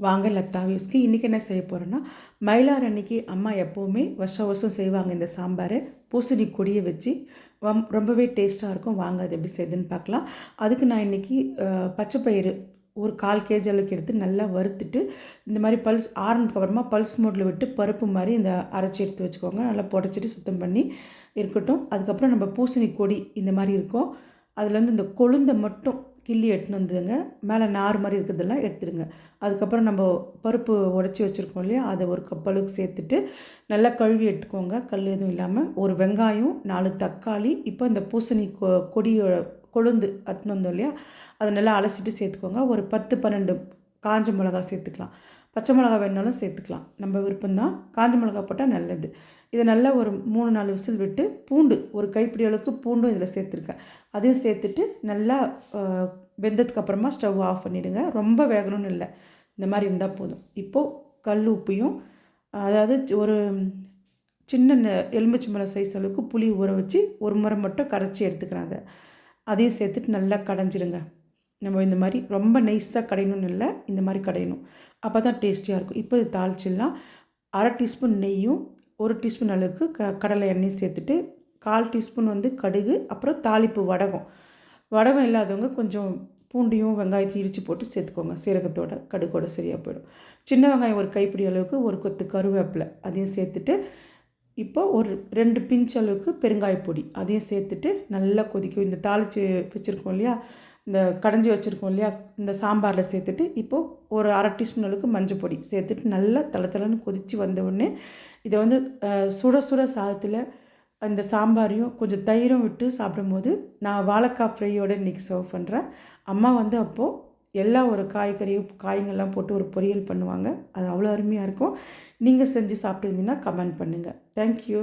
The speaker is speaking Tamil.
வாங்க லத்தா வியூஸ்க்கு இன்றைக்கி என்ன செய்ய போகிறோன்னா மயிலார் அன்னைக்கு அம்மா எப்போவுமே வருஷம் வருஷம் செய்வாங்க இந்த சாம்பார். பூசணி கொடியை வச்சு வம் ரொம்பவே டேஸ்ட்டாக இருக்கும். வாங்க அது எப்படி செய்யுதுன்னு பார்க்கலாம். அதுக்கு நான் இன்றைக்கி பச்சைப்பயிறு ஒரு கால் கேஜி அளவுக்கு எடுத்து நல்லா வறுத்துட்டு இந்த மாதிரி பல்ஸ் ஆறுனதுக்கு அப்புறமா பல்ஸ் மோட்டில் விட்டு பருப்பு மாதிரி இந்த அரைச்சி எடுத்து வச்சுக்கோங்க. நல்லா புடச்சிட்டு சுத்தம் பண்ணி இருக்கட்டும். அதுக்கப்புறம் நம்ம பூசணி கொடி இந்த மாதிரி இருக்கும். அதில் வந்து இந்த கொழுந்தை மட்டும் கிள்ளி எடுத்துன்னு வந்துடுங்க. மேலே நார் மாதிரி இருக்கிறதெல்லாம் எடுத்துடுங்க. அதுக்கப்புறம் நம்ம பருப்பு உடச்சி வச்சுருக்கோம் இல்லையா? அதை ஒரு கப்பலுக்கு சேர்த்துட்டு நல்லா கழுவி எடுத்துக்கோங்க. கல் எதுவும் இல்லாமல் ஒரு வெங்காயம் நாலு தக்காளி இப்போ இந்த பூசணி கொ கொடியோட கொழுந்து எடுத்துன்னு வந்தோம் இல்லையா? அதை நல்லா அலசிட்டு சேர்த்துக்கோங்க. ஒரு பத்து பன்னெண்டு காஞ்ச மிளகா சேர்த்துக்கலாம். பச்சை மிளகா வேணாலும் சேர்த்துக்கலாம். நம்ம விருப்பம்தான். காஞ்ச மிளகா போட்டால் நல்லது. இதை நல்லா ஒரு மூணு நாலு விசில் விட்டு பூண்டு ஒரு கைப்பிடி அளவுக்கு பூண்டும் இதில் சேர்த்துருக்கேன். அதையும் சேர்த்துட்டு நல்லா வெந்ததுக்கு அப்புறமா ஸ்டவ் ஆஃப் பண்ணிவிடுங்க ரொம்ப வேகணும்னு இல்லை. இந்த மாதிரி இருந்தால் போதும். இப்போது கல் உப்பையும் அதாவது ஒரு சின்ன எலுமிச்சி மலை சைஸ் அளவுக்கு புளி ஊற வச்சு ஒரு முறை மட்டும் கரைச்சி எடுத்துக்கிறேன் அதை. அதையும் சேர்த்துட்டு நல்லா கடைஞ்சிடுங்க நம்ம இந்த மாதிரி ரொம்ப நைஸாக கடையணும்னு இல்லை இந்த மாதிரி கடையணும். அப்போ தான் டேஸ்டியாக இருக்கும். இப்போ இது தாளிச்சிடலாம். அரை டீஸ்பூன் நெய்யும் ஒரு டீஸ்பூன் அளவுக்கு க கடலை எண்ணெய் சேர்த்துட்டு கால் டீஸ்பூன் வந்து கடுகு அப்புறம் தாளிப்பு வடகம். வடகம் இல்லாதவங்க கொஞ்சம் பூண்டியும் வெங்காயத்தையும் இடித்து போட்டு சேர்த்துக்கோங்க. சீரகத்தோட கடுகோட சரியாக போயிடும். சின்ன வெங்காயம் ஒரு கைப்பிடி அளவுக்கு ஒரு கொத்து கருவேப்பிலை அதையும் சேர்த்துட்டு இப்போ ஒரு ரெண்டு பிஞ்ச் அளவுக்கு பெருங்காய பொடி அதையும் சேர்த்துட்டு நல்லா கொதிக்கும். இந்த தாளித்து வச்சுருக்கோம் இல்லையா? இந்த கடைஞ்சி வச்சுருக்கோம் இல்லையா? இந்த சாம்பாரில் சேர்த்துட்டு இப்போது ஒரு அரை டீஸ்பூன் அளவுக்கு மஞ்சள் பொடி சேர்த்துட்டு நல்லா தலை தலைன்னு கொதித்து வந்த உடனே இதை வந்து சுட சுட சாதத்தில் அந்த சாம்பாரையும் கொஞ்சம் தயிரும் விட்டு சாப்பிடும்போது நான் வாழைக்காய் ஃப்ரையோடு இன்றைக்கி சர்வ் பண்ணுறேன் அம்மா வந்து அப்போது எல்லா ஒரு காய்கறியும் காய்கள்லாம் போட்டு ஒரு பொரியல் பண்ணுவாங்க. அது அவ்வளோ அருமையாக இருக்கும். நீங்கள் செஞ்சு சாப்பிட்டுருந்தீங்கன்னா கமெண்ட் பண்ணுங்கள் தேங்க்யூ